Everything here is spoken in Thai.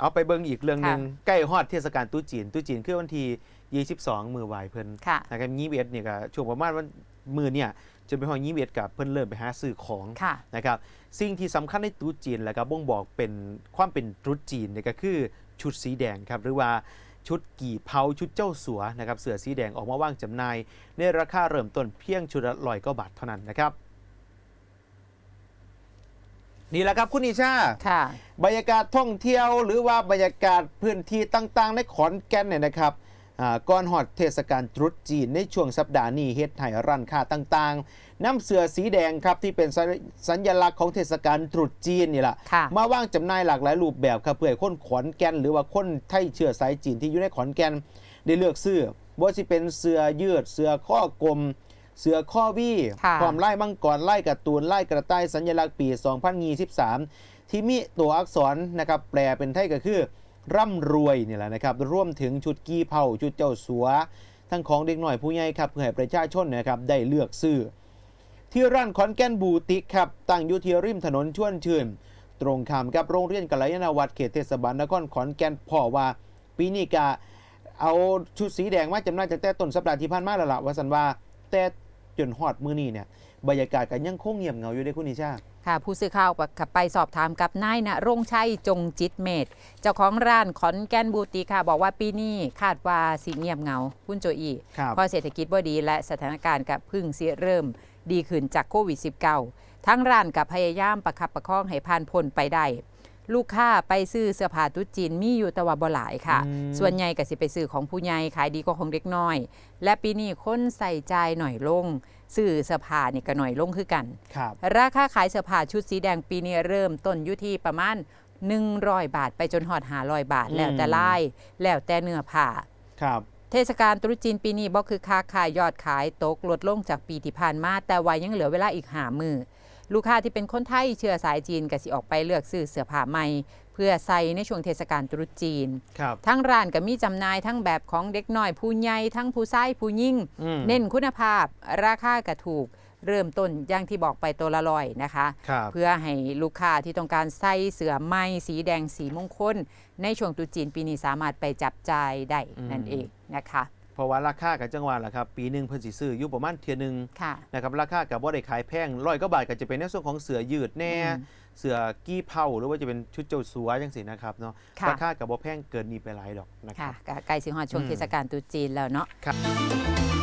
เอาไปเบิ่งอีกเรื่องหนึ่งค่ะใกล้ฮอดเทศกาลตรุ๊จีนตรุ๊จีนคือวันที่22 มือไหวเพิ่นค่ะนะครับยี่เอ็ดเนี่ยก็ช่วงประมาณวันมือเนี่ยจนไปฮอดยี่เอ็ดกับเพิ่นเริ่มไปหาซื้อของค่ะนะครับสิ่งที่สำคัญในตรุ๊จีนแล้วก็บ่งบอกเป็นความเป็นตรุ๊จีนเนี่ยก็คือชุดสีแดงครับหรือว่าชุดกี่เผาชุดเจ้าสัวนะครับเสือสีแดงออกมาว่างจำหน่ายในราคาเริ่มต้นเพียงชุดละร้อยก็บาทเท่านั้นนะครับนี่แหละครับคุณนิชาค่ะ บรรยากาศท่องเที่ยว หรือว่าบรรยากาศพื้นที่ต่างๆ ในขอนแก่นเนี่ยนะครับอ่าก่อนหอดเทศกาลตรุษจีนในช่วงสัปดาห์นี้เฮ็ดให้ร้านค้าต่างๆน้ำเสือสีแดงครับที่เป็นสัญสัญลักษณ์ของเทศกาลตรุษจีนนี่แหละค่ะมาว่างจำหน่ายหลากหลายรูปแบบครับเพื่อให้คนขอนแก่นหรือว่าคนไทยเชื้อสายจีนที่อยู่ในขอนแก่นได้เลือกซื้อบ่ว่าสิเป็นเสื้อยืดเสื้อข้อกลม เสื้อข้อวี่ค่ะความไล่มังกรไล่การ์ตูนไล่กระต่ายสัญลักษณ์ปี 2023 ที่มีตัวอักษรนะครับแปลเป็นไทยก็คือ ร่ำรวยนี่แหละนะครับรวมถึงชุดกี้เผาชุดเจ้าสัว ทั้งของเด็กหน่อยผู้ใหญ่ครับเพื่อให้ประชาชนนะครับได้เลือกซื้อ ที่ร้านขอนแก่นบูติกครับตั้งอยู่ที่ริมถนนชวนชื่น ตรงข้ามกับโรงเรียนกัลยาณวัฒน์เขตเทศบาลนครขอนแก่นพ่อว่าปีนี้กะเอาชุดสีแดงมาจำหน่ายจากแต่ต้นสัปดาห์ที่ผ่านมาแล้วล่ะว่าสันว่าแต่ จนฮอดมื้อนี้เนี่ยบรรยากาศก็ยังคงเงียบเหงาอยู่ได้คุณนิชาค่ะ ผู้สื่อข่าวก็ไปสอบถามกับนายณรงค์ชัยจงจิตเมธเจ้าของร้านขอนแก่นบูติกค่ะ บอกว่าปีนี้คาดว่าสิเงียบเหงาคุณโจอีครับเพราะเศรษฐกิจบ่ดีและสถานการณ์กับพึ่งเสียเริ่มดีขึ้นจากโควิด -19 ทั้งร้านกับพยายามประคับประคองให้ผ่านพ้นไปได้ ลูกค้าไปซื้อเสื้อผ้าตุ๊จีนมีอยู่แต่ว่าบ่หลายค่ะอืมส่วนใหญ่ก็สิไปซื้อของผู้ใหญ่ขายดีกว่าของเด็กน้อย และปีนี้คนใส่ใจายหน่อยลงซื้อเสื้อผ้านี่ก็หน่อยลงคือกันครับราคาขายเสื้อผ้าชุดสีแดงปีนี้เริ่มต้นอยู่ที่ประมาณ100 บาท ไปจนหอด500บาทอืมแล้วแต่ลายแล้วแต่เนื้อผ้าครับเทศกาลตรุษจีนปีนี้บ่คือค้าขายยอดขายตกลดลงจากปีที่ผ่านมาแต่ว่ายังเหลือเวลาอีกหามือ ลูกค้าที่เป็นคนไทยเชื้อสายจีนก็สิออกไปเลือกซื้อเสื้อผ้าใหม่เพื่อใส่ในช่วงเทศกาลตรุษจีน ครับ ทั้งร้านก็มีจำหน่ายทั้งแบบของเด็กน้อยผู้ใหญ่ทั้งผู้ชายผู้ยิ่งอืม เน้นคุณภาพ ราคาก็ถูก เริ่มต้นอย่างที่บอกไปตัวละร้อยนะคะ ครับ เพื่อให้ลูกค้าที่ต้องการใส่เสื้อไหมสีแดงสีมงคล ในช่วงตรุษจีนปีนี้สามารถไปจับจ่ายได้อืมนั่นเองนะคะ เพราะว่าราคากับจังหวัดล่ะครับปีหนึ่งเพิ่นสิซื้ออยู่ประมาณเทียหนึงค่ะ นะครับราคากับบ่ได้ขายแพงร้อยก็บาทก็จะเป็นในส่วนของเสือยืดแน่อืมเสือกี้เผาหรือว่าจะเป็นชุดเจ้าสัวจังสินะครับเนาะค่ะ ราคากับบ่แพงเกินนี้ไปหลายดอกนะคค่ะรับก็ใกล้สิงหอดช่วงอืม เทศกาลตรุษจีนแล้วเนาะ ครับ